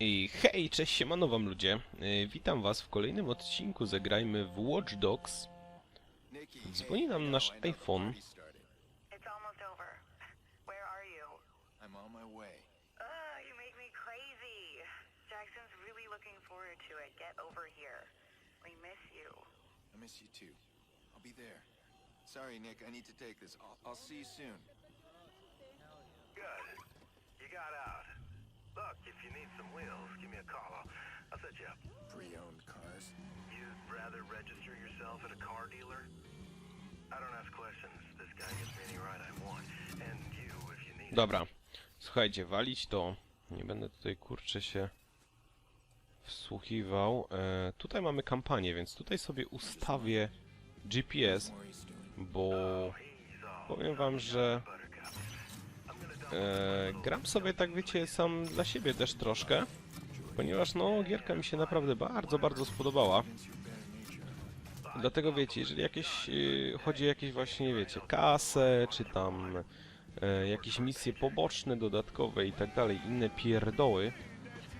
I hej, cześć, siemano wam ludzie. Y, Witam was w kolejnym odcinku Zagrajmy w Watch Dogs. Dzwoni nam nasz iPhone. There. Sorry, Nick. I need to take this. I'll, I'll see you soon. Good. You got. Look, if you need some wheels, give me a call. I'll, I'll set you up. Pre-owned cars. You'd rather register yourself at a car dealer? I don't ask questions. This guy gives me any ride I want. And you, if you need Dobra, słuchajcie, walić to. Nie będę tutaj kurczę się wsłuchiwał. E, tutaj mamy kampanię, więc tutaj sobie ustawię GPS, bo powiem wam, że e, gram sobie tak wiecie sam dla siebie też troszkę, ponieważ no gierka mi się naprawdę bardzo, bardzo spodobała. Dlatego wiecie, jeżeli jakieś y, chodzi o jakieś właśnie, wiecie, kasę, czy tam e, jakieś misje poboczne, dodatkowe i tak dalej, inne pierdoły,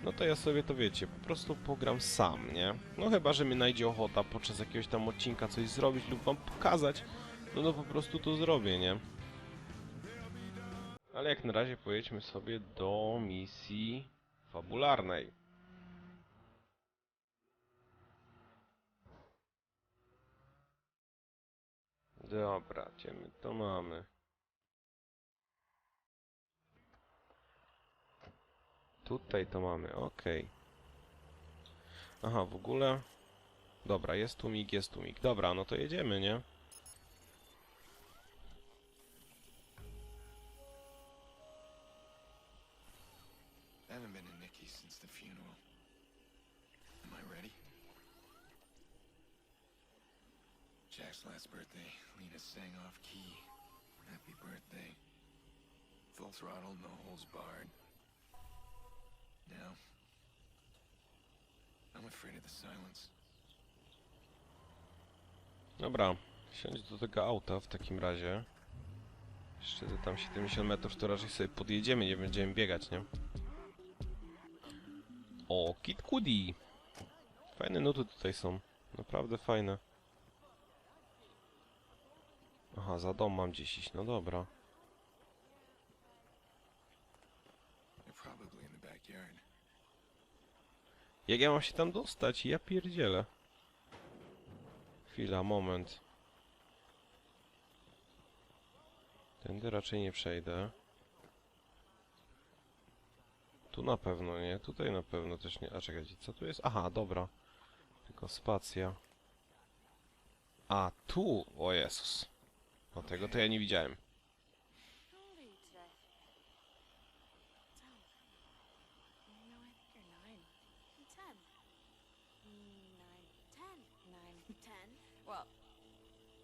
no to ja sobie to wiecie, po prostu pogram sam, nie? No chyba, że mi najdzie ochota podczas jakiegoś tam odcinka coś zrobić lub wam pokazać, no to po prostu to zrobię, nie? Ale jak na razie pojedźmy sobie do misji fabularnej. Dobra, gdzie my to mamy? Tutaj to mamy, okej. Aha, w ogóle... Dobra, jest tłumik, jest tłumik. Dobra, no to jedziemy, nie? Since the funeral. Am I ready? Jack's last birthday, Lena sang off key. Happy birthday. Full throttle, no barred. Now, I'm afraid of the silence. Dobra, siądź do tego auta w takim razie. Jeszcze tam 70 metrów to raczej sobie podjedziemy, nie będziemy biegać, nie? O, Kit Cudi! Fajne nuty tutaj są. Naprawdę fajne. Aha, za dom mam gdzieś iść, no dobra. Jak ja mam się tam dostać? Ja pierdzielę. Chwila, moment. Tędy raczej nie przejdę. Tu na pewno nie, tutaj na pewno też nie. A czekajcie, co tu jest? Aha, dobra. Tylko spacja. A, tu! O Jezus. O, tego to ja nie widziałem. Well,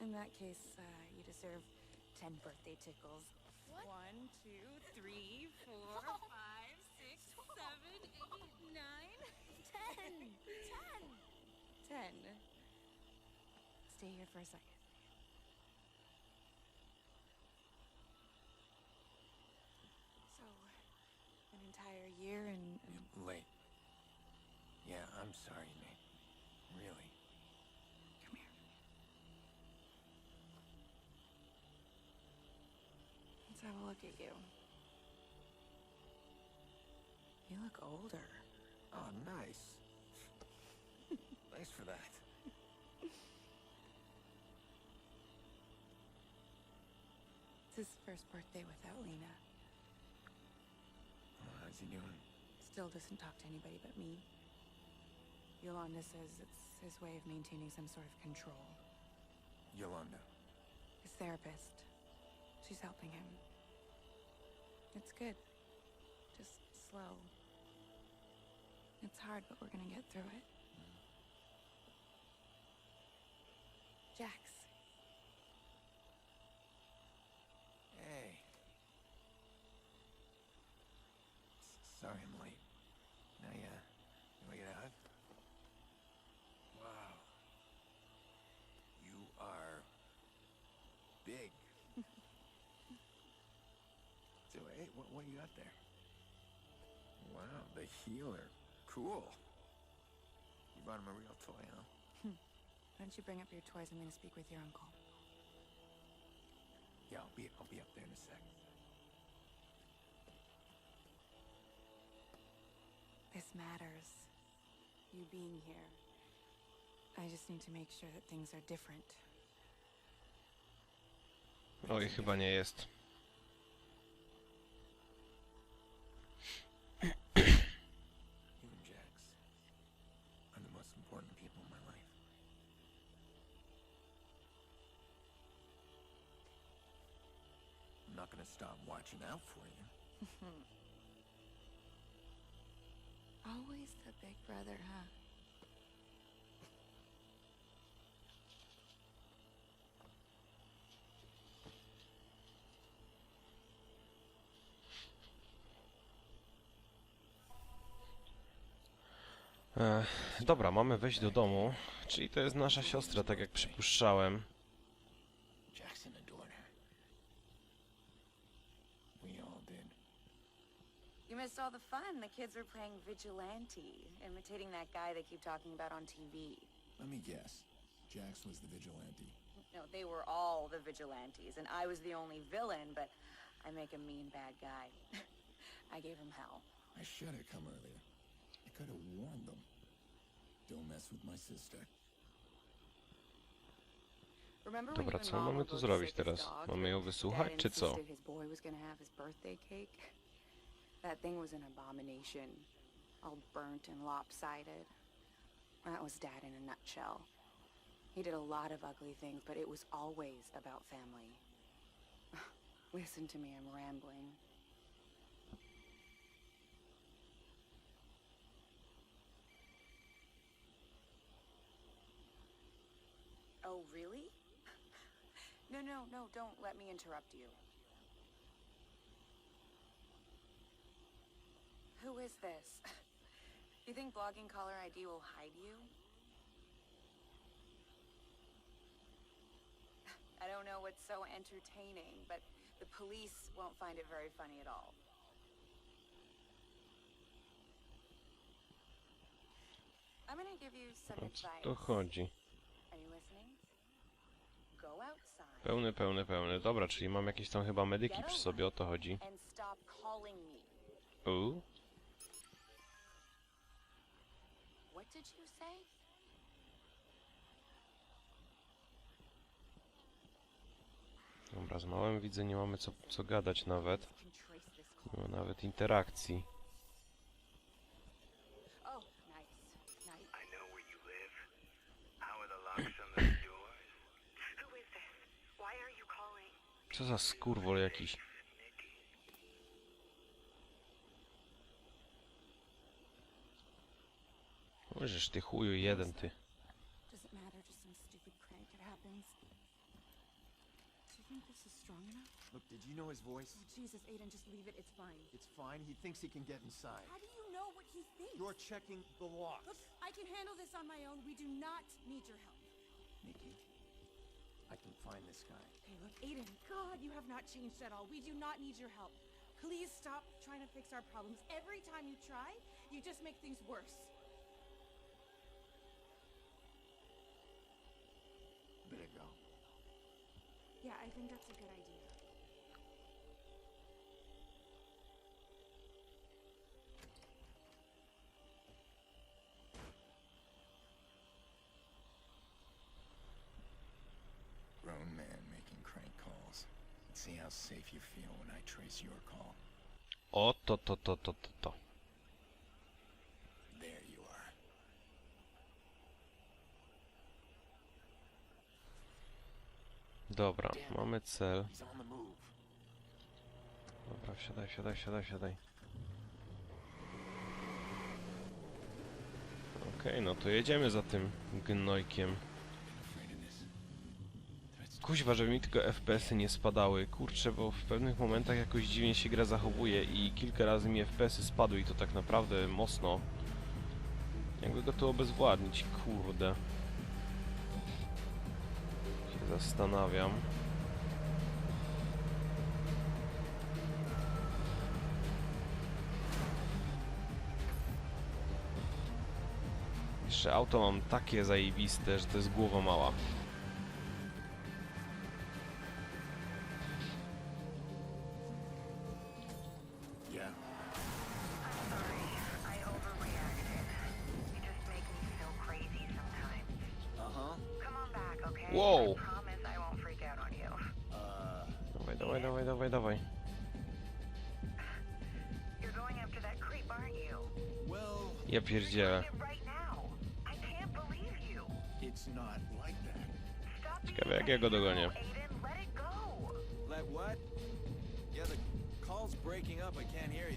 in that case, uh, you deserve ten birthday tickles. What? One, two, three, four, five, seven, eight, nine, ten. Ten. Ten. Stay here for a second. So, an entire year and, and late. Yeah, I'm sorry, Nate. Really. come here. Let's have a look at you. You look older. Oh, nice. Thanks for that. It's his first birthday without Lena. Oh, how's he doing? Still doesn't talk to anybody but me. Yolanda says it's his way of maintaining some sort of control. Yolanda. His therapist. She's helping him. It's good. Just slow. It's hard, but we're gonna get through it. Jax. Hey. Sorry I'm late. Now, yeah. You wanna get a hug? Wow. You are big. so, hey, what, what you got there? Wow, the healer. Cool. You brought him a real toy, huh? Hmm. Why don't you bring up your toys? I'm going to speak with your uncle. Yeah, I'll be I'll be up there in a sec. This matters. You being here. I just need to make sure that things are different. Oj, chyba nie jest. Not gonna stop watching out for you. Always the big brother, huh? E, dobra, mamy wejść do domu. Czyli to jest nasza siostra, tak jak przypuszczałem. Missed all the fun. The kids were playing vigilante, imitating that guy they keep talking about on TV. Let me guess. Jax was the vigilante. No, they were all the vigilantes, and I was the only villain, but I make a mean bad guy. I gave him hell. I should have come earlier. I could have warned them. Don't mess with my sister. Remember when Dobra, you co mamy were tu zrobić teraz? Mamy ją wysłuchać, czy co? his boy was gonna have his birthday cake? That thing was an abomination. All burnt and lopsided. That was Dad in a nutshell. He did a lot of ugly things, but it was always about family. Listen to me, I'm rambling. Oh, really? No, no, no, don't let me interrupt you. Who is this? You think blogging caller ID will hide you? I don't know what's so entertaining, but the police won't find it very funny at all. I'm gonna give you some advice. chodzi? Are you listening? Go outside Pełny, pełny, pełny. Dobra, czyli mam jakieś tam chyba medyki przy sobie, o to chodzi. and dobra, z małym widzę, nie mamy co, co gadać nawet. Nie call. ma nawet interakcji. Co za skurwol jakiś. Możesz ty chuju jeden, ty. Did you know his voice? Oh, Jesus, Aiden, just leave it. It's fine. It's fine. He thinks he can get inside. How do you know what he thinks? You're checking the locks. Look, I can handle this on my own. We do not need your help. Nikki, I can find this guy. Hey, look, Aiden, God, you have not changed at all. We do not need your help. Please stop trying to fix our problems. Every time you try, you just make things worse. Better go. Yeah, I think that's a good idea. See how safe you feel when I trace your call. O, to, to, to, to, to, to. There you are. Dobra, mamy cel. He's on the move. Dobra, wsiadaj, wsiadaj, wsiadaj, wsiadaj. Okej, no to jedziemy za tym gnojkiem. Afraid of this. Threats Kuźwa, żeby mi tylko FPS-y nie spadały. Kurczę, bo w pewnych momentach jakoś dziwnie się gra zachowuje i kilka razy mi FPS-y spadły i to tak naprawdę mocno. Jakby go tu obezwładnić, kurde. Się zastanawiam. Jeszcze auto mam takie zajebiste, że to jest głowa mała. Can hear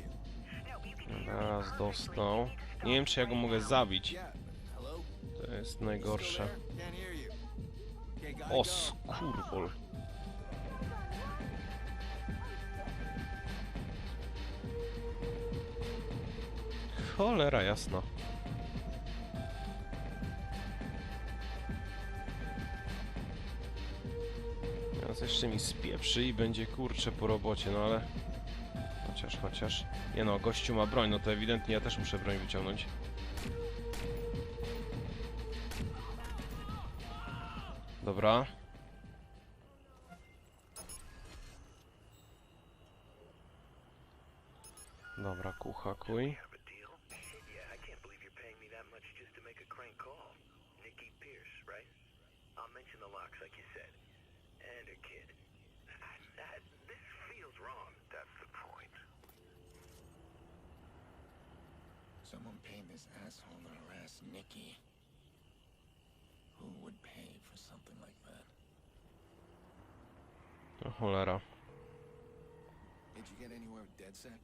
me Raz dostał. Nie wiem czy ja go mogę zabić. To jest najgorsze. O go. skurwol. Cholera jasna. Teraz jeszcze mi spieprzy i będzie kurcze po robocie, no ale... Chociaż, chociaż... Nie no, gościu ma broń, no to ewidentnie ja też muszę broń wyciągnąć. Dobra. Dobra, kuchakuj. Have a deal? Yeah, I can't believe you're paying me that much just to make a crank call. Nikki Pierce, right? I'll mention the locks like you said. And her kid. That, this feels wrong. That's the point. Someone paid this asshole to harass Nikki. Who would pay for something like that? O cholera. Did you get anywhere with DedSec?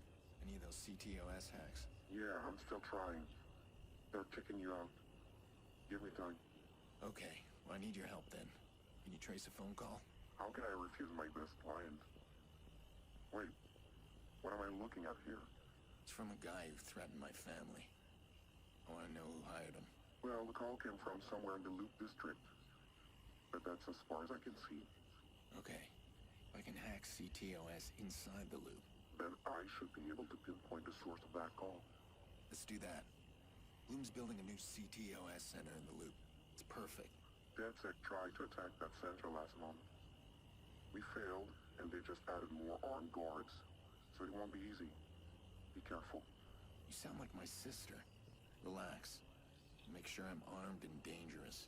Any of those CTOS hacks? Yeah, I'm still trying. They're kicking you out. Give me time. Okay, well, I need your help then. Can you trace a phone call? How can I refuse my best client? Wait, what am I looking at here? It's from a guy who threatened my family. I want to know who hired him. Well, the call came from somewhere in the Loop District. But that's as far as I can see. Okay, if I can hack CTOS inside the loop, Then I should be able to pinpoint the source of that call. let's do that. Loom's building a new CTOS center in the loop. It's perfect. DedSec tried to attack that center last month. We failed, and they just added more armed guards. So it won't be easy. Be careful. You sound like my sister. Relax. Make sure I'm armed and dangerous.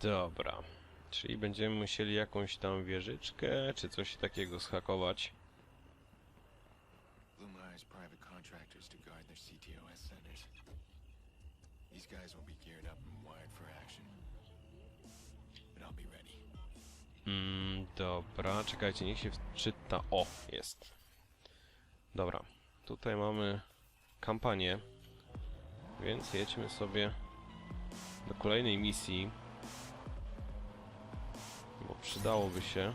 Dobra. Czyli będziemy musieli jakąś tam wieżyczkę, czy coś takiego schakować. Hires private contractors to guard their CTOS centers. These guys will be geared up and wired for action. But I'll be ready. Mm, dobra, czekajcie, niech się wczyta. O, jest. Dobra, tutaj mamy kampanię, więc jedźmy sobie do kolejnej misji. Bo przydałoby się.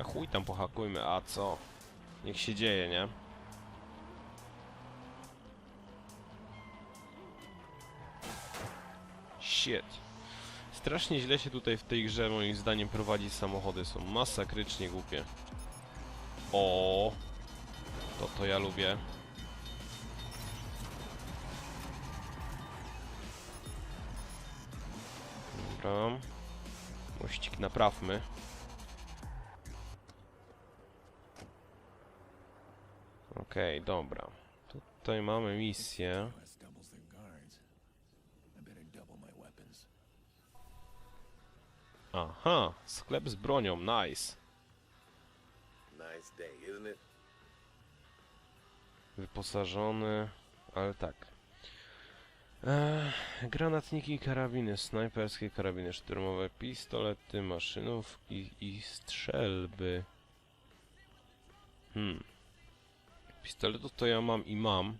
A chuj tam pohakujmy, a co? Niech się dzieje, nie? Shit. Strasznie źle się tutaj w tej grze moim zdaniem prowadzi samochody. Są masakrycznie głupie. O, To to ja lubię. Dobra. Mościk naprawmy. Okej, dobra. Tutaj mamy misję. CTOS doubles their guards. I better double my weapons. Aha, sklep z bronią, nice. Nice day, isn't it? Wyposażony, ale tak. Eee, granatniki, karabiny, snajperskie, karabiny szturmowe, pistolety, maszynówki i strzelby. Hmm. Pistoletów to ja mam i mam.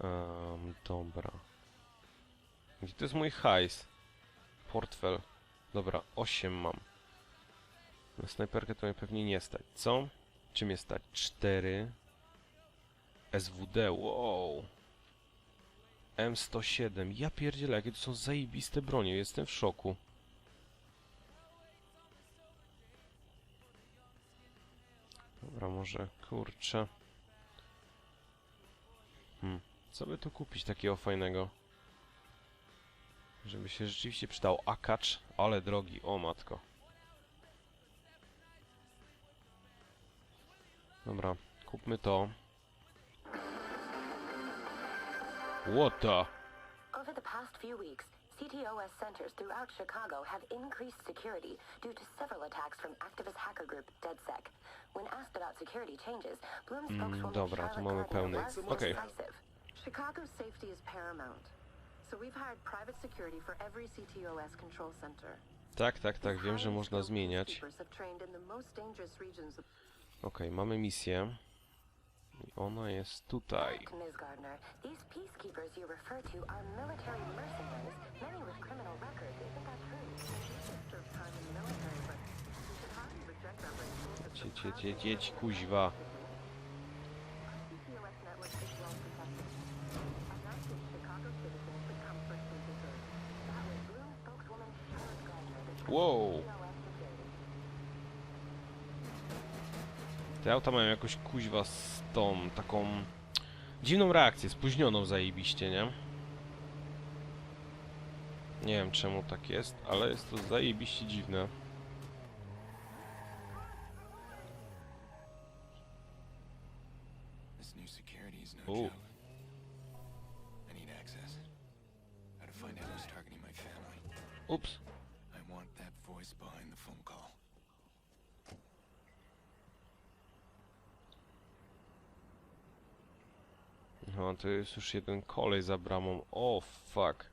Um, dobra. Gdzie to jest mój hajs? Portfel. Dobra, 8 mam. Na snajperkę to mnie pewnie nie stać, co? Czym jest stać? 4 SWD, wow M107, ja pierdzielę, jakie to są zajebiste bronie, jestem w szoku Dobra, może, kurczę Co by tu kupić takiego fajnego? Żeby się rzeczywiście przydał akacz, ale drogi, o matko. Dobra, kupmy to. What the? Over the past few weeks, CTOS centers throughout Chicago have increased security due to several attacks from activist hacker group DedSec. When asked about security changes, Bloom spokeswoman dobra, tu mamy pełny. Okej. decisive. Chicago's safety is paramount, so we've hired private security for every CTOS control center. Tak, tak, tak, wiem, że można zmieniać. peacekeepers have trained in the most dangerous regions of Okej, mamy misję. I ona jest tutaj. Correct, Ms. Gardner. These peacekeepers you refer to are military mercenaries, many with criminal records. Isn't that true? You've served time in the military, but you should hardly reject our reputation Cie, for cie, cie, proudly jedź, kuźwa. CTOS network is well protected. And that's what Chicago citizens would come first and deserve. That was Bloom spokeswoman Charlotte Gardner, the Wow. Te auta mają jakoś kuźwa z tą taką dziwną reakcję, spóźnioną zajebiście, nie? Nie wiem czemu tak jest, ale jest to zajebiście dziwne. No Ooh. joke. Voice behind the phone call. No, to jest już jeden kolej za bramą. O, fuck.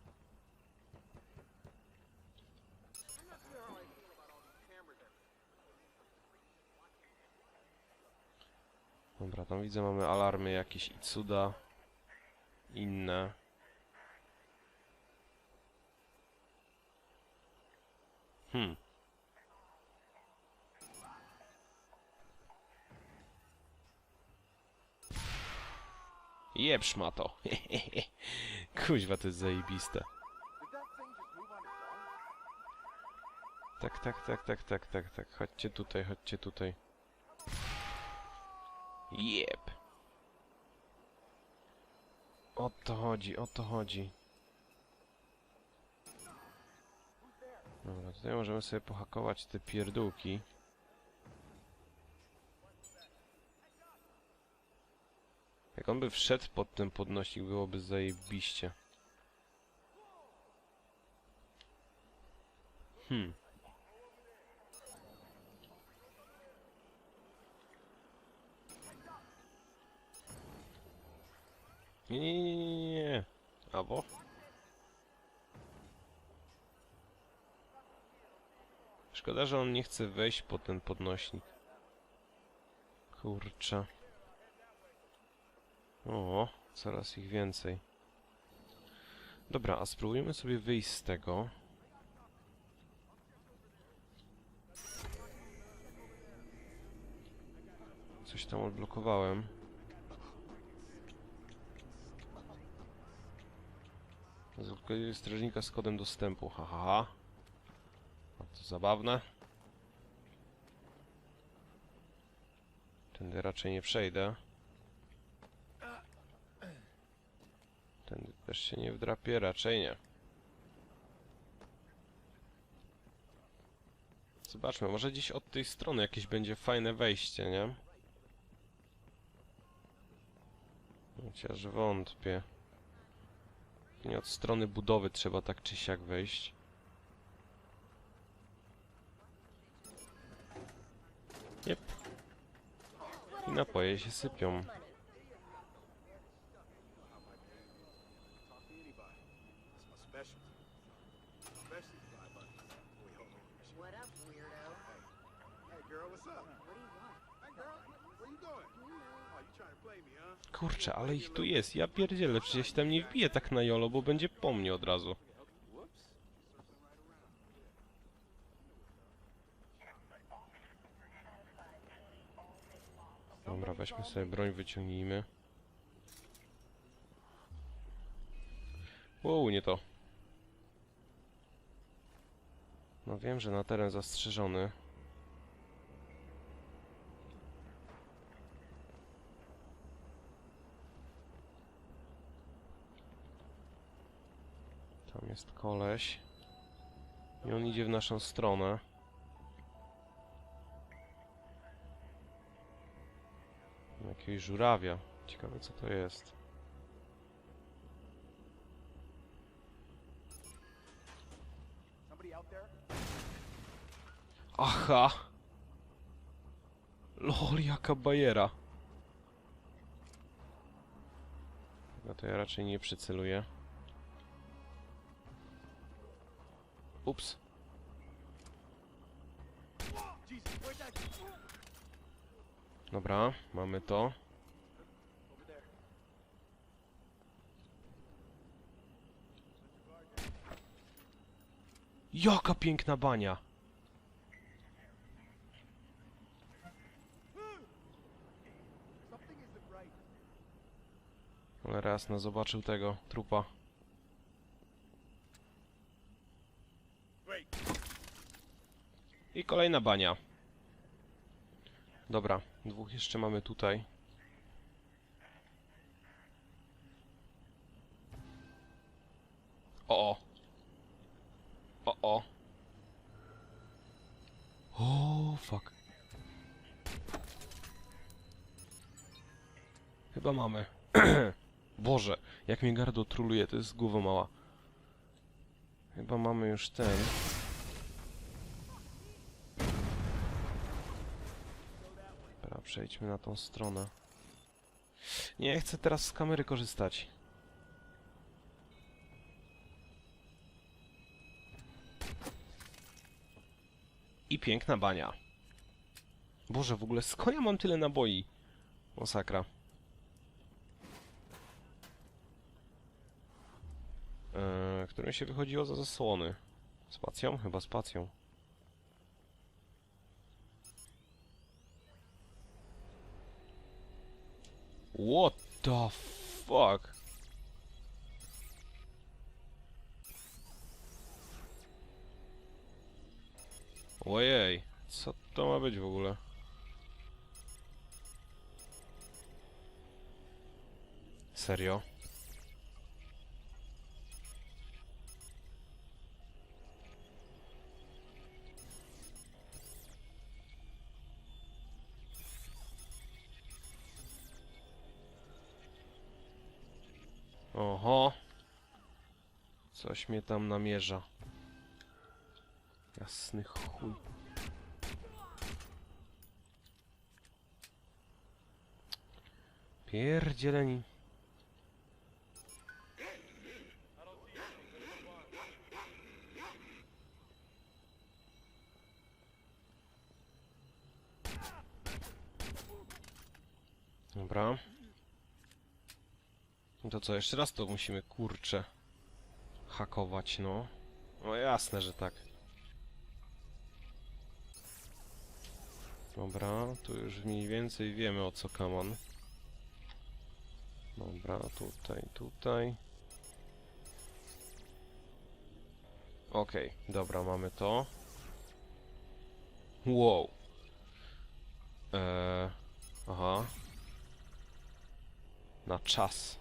Dobra, tam widzę mamy alarmy jakieś i cuda. Inne. Hmm. Jeb szmato. Kuźwa, to jest zajebiste. Tak, tak, tak, tak, tak, tak, tak. Chodźcie tutaj, chodźcie tutaj. Jeb. O to chodzi, o to chodzi. Dobra, tutaj możemy sobie pohakować te pierdółki. Jak on by wszedł pod ten podnośnik, byłoby zajebiście. Hmm. Nie, nie, nie, nie, nie. Albo? Szkoda, że on nie chce wejść pod ten podnośnik. Kurczę. O, coraz ich więcej. Dobra, a spróbujmy sobie wyjść z tego. Coś tam odblokowałem. Zablokuję strażnika z kodem dostępu, haha. Ha, ha. Bardzo zabawne. Tędy raczej nie przejdę. Tędy też się nie wdrapię, raczej nie. Zobaczmy, może gdzieś od tej strony jakieś będzie fajne wejście, nie? Chociaż wątpię. Nie od strony budowy trzeba tak czy siak wejść. Jep. I napoje się sypią. What up, weirdo? Hey girl, what's up? What do you want? Hey girl, where you going? Oh, you trying to play me, huh? Kurczę, ale ich tu jest. Ja pierdzielę, przecież się tam nie wbiję tak na jolo, bo będzie po mnie od razu. Dobra, weźmy sobie broń, wyciągnijmy. Wow, nie to. No wiem, że na teren zastrzeżony. Jest koleś. I on idzie w naszą stronę. Jakiegoś żurawia. Ciekawe co to jest. Aha! Lol, jaka bajera. No to ja raczej nie przyceluję. Ups. Dobra, mamy to. Jaka piękna bania! Ale raz no zobaczył tego trupa. I kolejna bania. Dobra, dwóch jeszcze mamy tutaj. O, o. O, o. O, fuck. Chyba mamy. Boże, jak mnie gardło truluje, to jest głowa mała. Chyba mamy już ten. Dobra, przejdźmy na tą stronę. Nie chcę teraz z kamery korzystać. I piękna bania. Boże, w ogóle skąd ja mam tyle naboi? Masakra. Eee, którym się wychodziło za zasłony? Spacją? Chyba spacją. What the fuck? Ojej, co to ma być w ogóle? Serio? Oho. Coś mnie tam namierza. Jasny chuj. Pierdzieleni. Co, jeszcze raz to musimy, kurczę, hakować, no. No jasne, że tak. Dobra, tu już mniej więcej wiemy o co kaman. Dobra, tutaj, tutaj. Okej, dobra, mamy to. Wow. Eee, aha. Na czas.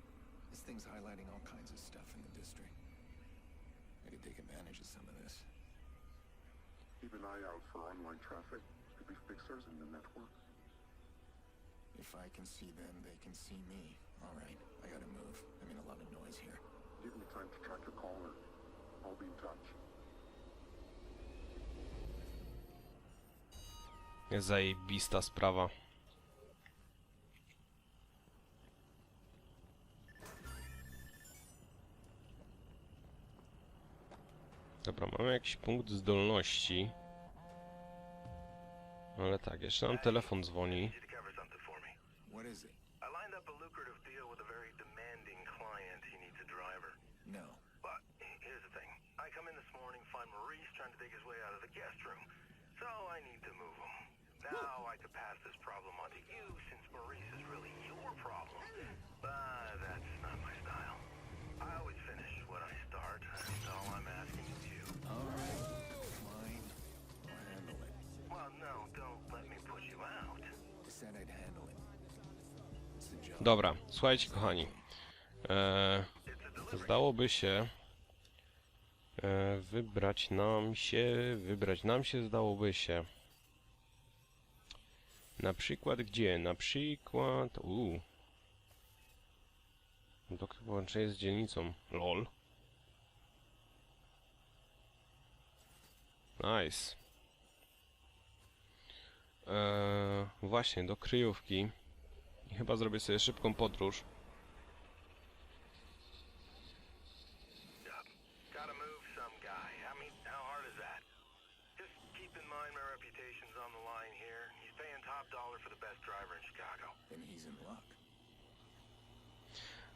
This thing's highlighting all kinds of stuff in the district. I could take advantage of some of this. Keep an eye out for online traffic. Could be fixers in the network. If I can see them, they can see me. All right, I gotta move. I mean, a lot of noise here. Give me time to track your caller. I'll be in touch. Jest zajebista sprawa. Dobra, mamy jakiś punkt zdolności. Ale tak, jeszcze nam telefon dzwoni. I come in this morning, find Maurice trying to dig his way out of the guest room. So I need to move him. Dobra, słuchajcie kochani. E, zdałoby się e, wybrać nam się, wybrać nam się zdałoby się. Na przykład gdzie? Na przykład... Uuu. To chyba połączenie z dzielnicą. LOL. Nice. Eee, właśnie, do kryjówki. I chyba zrobię sobie szybką podróż.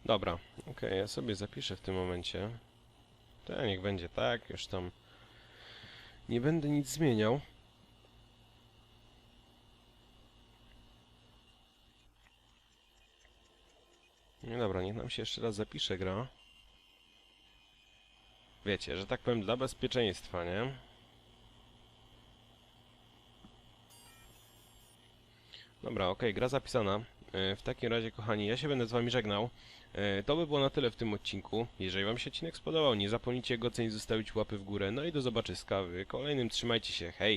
Dobra, okej, ja sobie zapiszę w tym momencie. To niech będzie tak, już tam nie będę nic zmieniał. No dobra, niech nam się jeszcze raz zapisze gra. Wiecie, że tak powiem dla bezpieczeństwa, nie? Dobra, okej, gra zapisana. E, W takim razie, kochani, ja się będę z wami żegnał. E, To by było na tyle w tym odcinku. Jeżeli wam się odcinek spodobał, nie zapomnijcie go ocenić, zostawić łapy w górę. No i do zobaczyska w kolejnym. Trzymajcie się, hej!